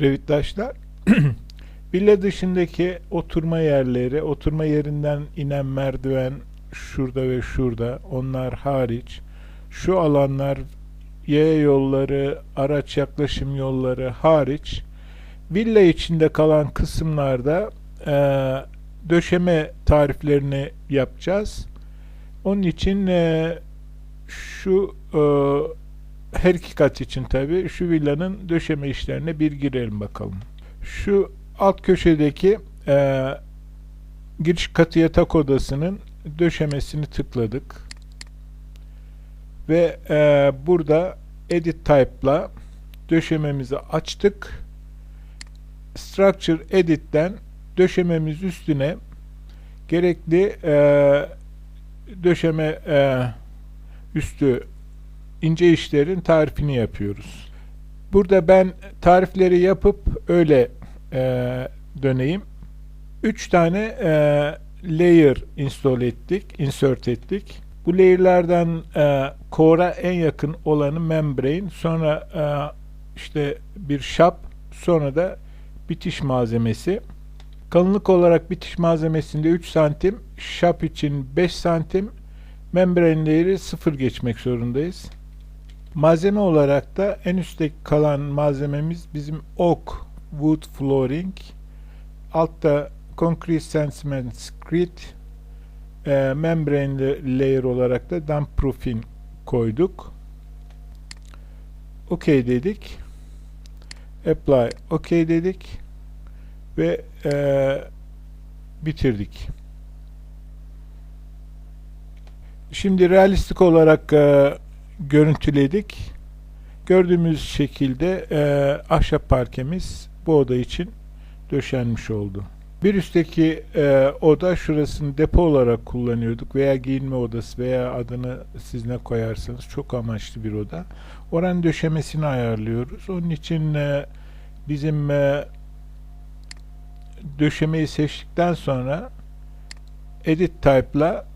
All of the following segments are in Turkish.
Revitlaşlar villa dışındaki oturma yerleri, oturma yerinden inen merdiven şurada ve şurada onlar hariç. Şu alanlar yaya yolları, araç yaklaşım yolları hariç. Villa içinde kalan kısımlarda eee, döşeme tariflerini yapacağız. Onun için eee, şu eee, her iki kat için tabi şu villanın döşeme işlerine bir girelim bakalım. Şu alt köşedeki eee, giriş katı yatak odasının döşemesini tıkladık. Ve eee, burada Edit Type'la döşememizi açtık. Structure Edit'ten döşememiz üstüne gerekli eee, döşeme eee, üstü ince işlerin tarifini yapıyoruz. Burada ben tarifleri yapıp öyle eee, döneyim. 3 tane eee, layer install ettik, insert ettik. Bu layer'lardan eee core'a en yakın olanı membrane, sonra eee, işte bir shop, sonra da bitiş malzemesi. Kalınlık olarak bitiş malzemesinde 3 santim, shop için 5 santim, membrane layer'i 0 geçmek zorundayız. Malzeme olarak da en üstteki kalan malzememiz bizim oak wood flooring. Altta concrete cement screed e, membrane layer olarak da damp proofing koyduk. OK dedik. Apply OK dedik ve e, bitirdik. Şimdi realistik olarak e, görüntüledik. Gördüğümüz şekilde e, ahşap parkemiz bu oda için döşenmiş oldu. Bir üstteki e, oda şurasını depo olarak kullanıyorduk veya giyinme odası veya adını siz ne koyarsanız çok amaçlı bir oda. Oranın döşemesini ayarlıyoruz. Onun için e, bizim e, döşemeyi seçtikten sonra Edit Type'la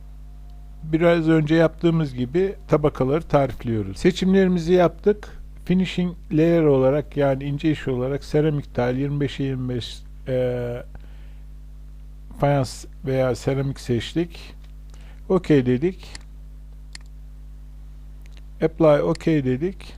biraz önce yaptığımız gibi tabakaları tarifliyoruz. Seçimlerimizi yaptık. Finishing layer olarak yani ince iş olarak seramik tile 25'e 25 e, fayans veya seramik seçtik. OK dedik. Apply OK dedik.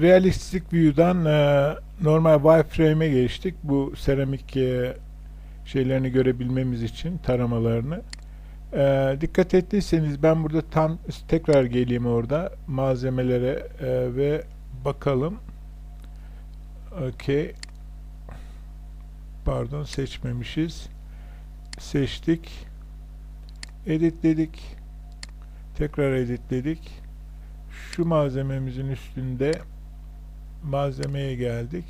Realistik view'dan e, normal wireframe'e geçtik. Bu seramik e, şeylerini görebilmemiz için taramalarını. E, dikkat ettiyseniz ben burada tam tekrar geleyim orada malzemelere e, ve bakalım. Okey. Pardon seçmemişiz. Seçtik. Editledik. Tekrar editledik. Şu malzememizin üstünde malzemeye geldik.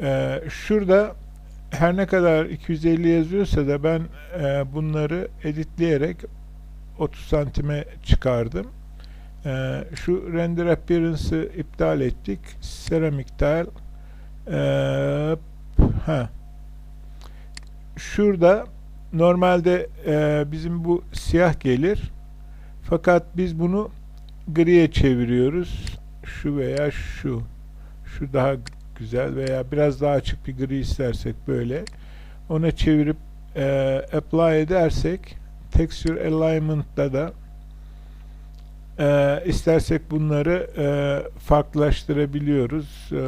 Ee, şurada her ne kadar 250 yazıyorsa da ben e, bunları editleyerek 30 santime çıkardım. Ee, şu render appearance'ı iptal ettik. Ceramic tile ee, ha. Şurada normalde e, bizim bu siyah gelir. Fakat biz bunu griye çeviriyoruz. Şu veya şu. Şu daha güzel veya biraz daha açık bir gri istersek böyle. Ona çevirip e, apply edersek texture alignment'ta da e, istersek bunları e, farklılaştırabiliyoruz. E,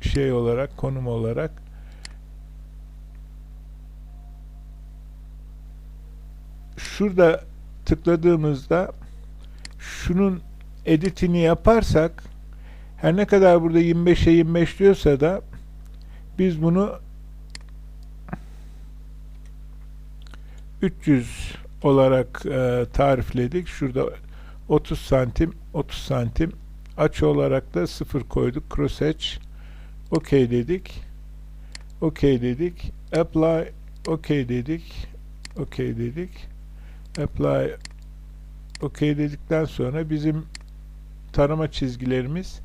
şey olarak, konum olarak. Şurada tıkladığımızda şunun editini yaparsak her ne kadar burada 25'e 25 diyorsa da biz bunu 300 olarak e, tarifledik. Şurada 30 santim 30 santim açı olarak da 0 koyduk. Cross OK dedik. OK dedik. Apply OK dedik. OK dedik. Apply OK dedikten sonra bizim tarama çizgilerimiz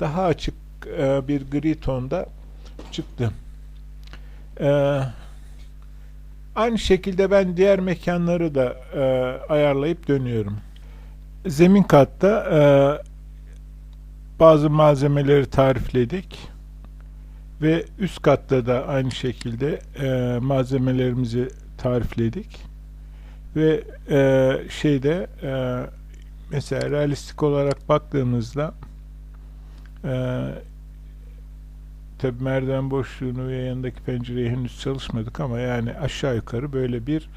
daha açık e, bir gri tonda çıktı. E, Aynı şekilde ben diğer mekanları da e, ayarlayıp dönüyorum. Zemin katta e, bazı malzemeleri tarifledik ve üst katta da aynı şekilde e, malzemelerimizi tarifledik ve e, şeyde e, mesela realistik olarak baktığımızda e, tabi merdiven boşluğunu ve yanındaki pencereyi henüz çalışmadık ama yani aşağı yukarı böyle bir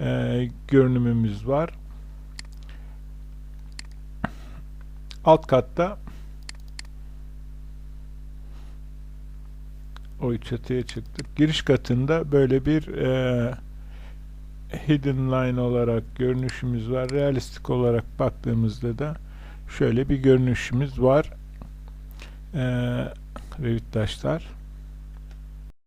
e, görünümümüz var. Alt katta o çatıya çıktık. Giriş katında böyle bir e, hidden line olarak görünüşümüz var. Realistik olarak baktığımızda da şöyle bir görünüşümüz var. E, Revit taşlar.